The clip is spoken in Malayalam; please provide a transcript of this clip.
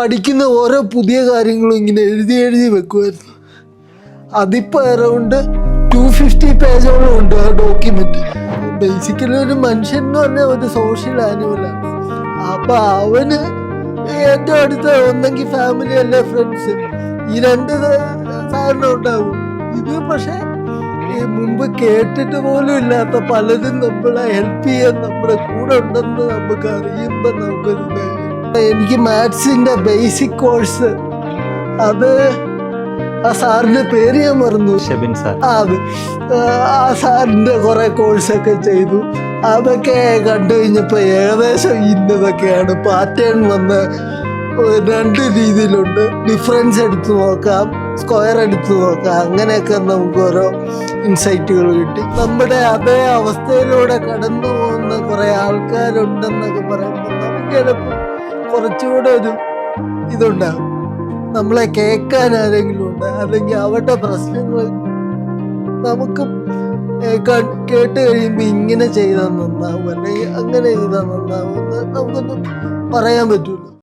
പഠിക്കുന്ന ഓരോ പുതിയ കാര്യങ്ങളും ഇങ്ങനെ എഴുതി എഴുതി വെക്കുമായിരുന്നു അതിപ്പോൾ അറൗണ്ട് ടു ഫിഫ്റ്റി പേജോളം ഉണ്ട് ആ ഡോക്യുമെന്റ് ബേസിക്കലി ഒരു മനുഷ്യൻ എന്ന് പറഞ്ഞാൽ ഒരു സോഷ്യൽ ആനിമലാണ് അപ്പൊ അവന് ഏറ്റവും അടുത്ത ഒന്നെങ്കിൽ ഫാമിലി അല്ലെ ഫ്രണ്ട്സ് ഈ രണ്ട് സാധനം ഉണ്ടാവും. ഇത് പക്ഷേ മുമ്പ് കേട്ടിട്ട് പോലും ഇല്ലാത്ത പലരും നമ്മളെ ഹെൽപ്പ് ചെയ്യാൻ നമ്മുടെ കൂടെ ഉണ്ടെന്ന് നമുക്ക് അറിയുമ്പോൾ നമുക്കൊരു. എനിക്ക് മാത്സിന്റെ ബേസിക് കോഴ്സ് അത് ആ സാറിന്റെ പേര് ഞാൻ മറന്നു. ഷെബിൻ സാർ. ആ, അത്. ആ സാറിന്റെ കുറെ കോഴ്സൊക്കെ ചെയ്തു. അതൊക്കെ കണ്ടു കഴിഞ്ഞപ്പോൾ ഏകദേശം ഇന്നതൊക്കെയാണ്. പാറ്റേൺ വന്ന് രണ്ട് രീതിയിലുണ്ട്. ഡിഫറൻസ് എടുത്തു നോക്കാം സ്ക്വയർ എടുത്തു നോക്കാം. അങ്ങനെയൊക്കെ നമുക്ക് ഓരോ ഇൻസൈറ്റുകൾ കിട്ടി. നമ്മുടെ അതേ അവസ്ഥയിലൂടെ കടന്നു പോകുന്ന കുറെ ആൾക്കാരുണ്ടെന്നൊക്കെ പറയുമ്പോൾ നമുക്ക് ചിലപ്പോൾ കുറച്ചുകൂടെ ഒരു ഇതുണ്ടാകും നമ്മളെ കേൾക്കാൻ ആരെങ്കിലും ഉണ്ട്? അല്ലെങ്കിൽ അവരുടെ പ്രശ്നങ്ങൾ നമുക്ക് കേട്ട് കഴിയുമ്പോൾ ഇങ്ങനെ ചെയ്താൽ നന്നാവും. അല്ലെങ്കിൽ അങ്ങനെ ചെയ്താൽ നന്നാവും നമുക്കൊന്നും പറയാൻ പറ്റൂല.